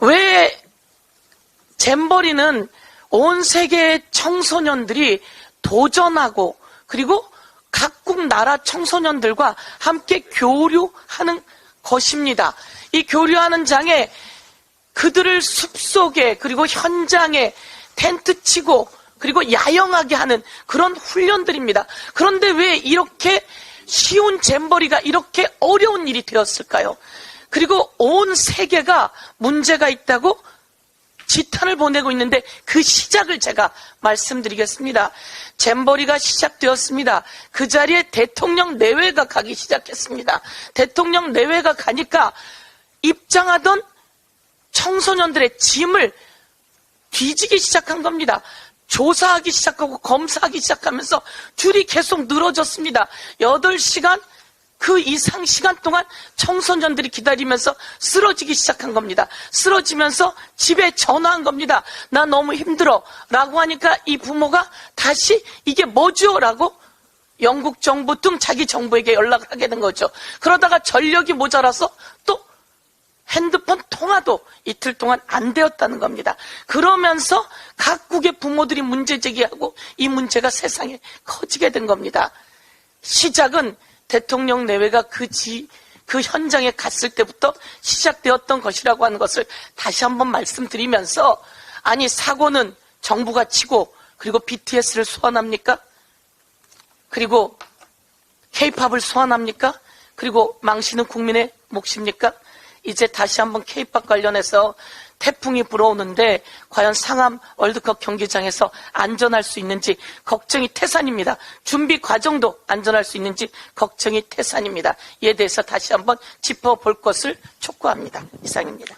왜 잼버리는 온 세계 청소년들이 도전하고 그리고 각국 나라 청소년들과 함께 교류하는 것입니다. 이 교류하는 장에 그들을 숲속에 그리고 현장에 텐트 치고 그리고 야영하게 하는 그런 훈련들입니다. 그런데 왜 이렇게 쉬운 잼버리가 이렇게 어려운 일이 되었을까요? 그리고 온 세계가 문제가 있다고 지탄을 보내고 있는데 그 시작을 제가 말씀드리겠습니다. 잼버리가 시작되었습니다. 그 자리에 대통령 내외가 가기 시작했습니다. 대통령 내외가 가니까 입장하던 청소년들의 짐을 뒤지기 시작한 겁니다. 조사하기 시작하고 검사하기 시작하면서 줄이 계속 늘어졌습니다. 8시간 그 이상 시간 동안 청소년들이 기다리면서 쓰러지기 시작한 겁니다. 쓰러지면서 집에 전화한 겁니다. 나 너무 힘들어. 라고 하니까 이 부모가 다시 이게 뭐죠? 라고 영국 정부 등 자기 정부에게 연락을 하게 된 거죠. 그러다가 전력이 모자라서 또 핸드폰 통화도 이틀 동안 안 되었다는 겁니다. 그러면서 각국의 부모들이 문제 제기하고 이 문제가 세상에 커지게 된 겁니다. 시작은 대통령 내외가 그 지, 그 현장에 갔을 때부터 시작되었던 것이라고 하는 것을 다시 한번 말씀드리면서 아니 사고는 정부가 치고 그리고 BTS를 소환합니까? 그리고 K-팝을 소환합니까? 그리고 망신은 국민의 몫입니까? 이제 다시 한번 K-팝 관련해서 태풍이 불어오는데 과연 상암 월드컵 경기장에서 안전할 수 있는지 걱정이 태산입니다. 준비 과정도 안전할 수 있는지 걱정이 태산입니다. 이에 대해서 다시 한번 짚어볼 것을 촉구합니다. 이상입니다.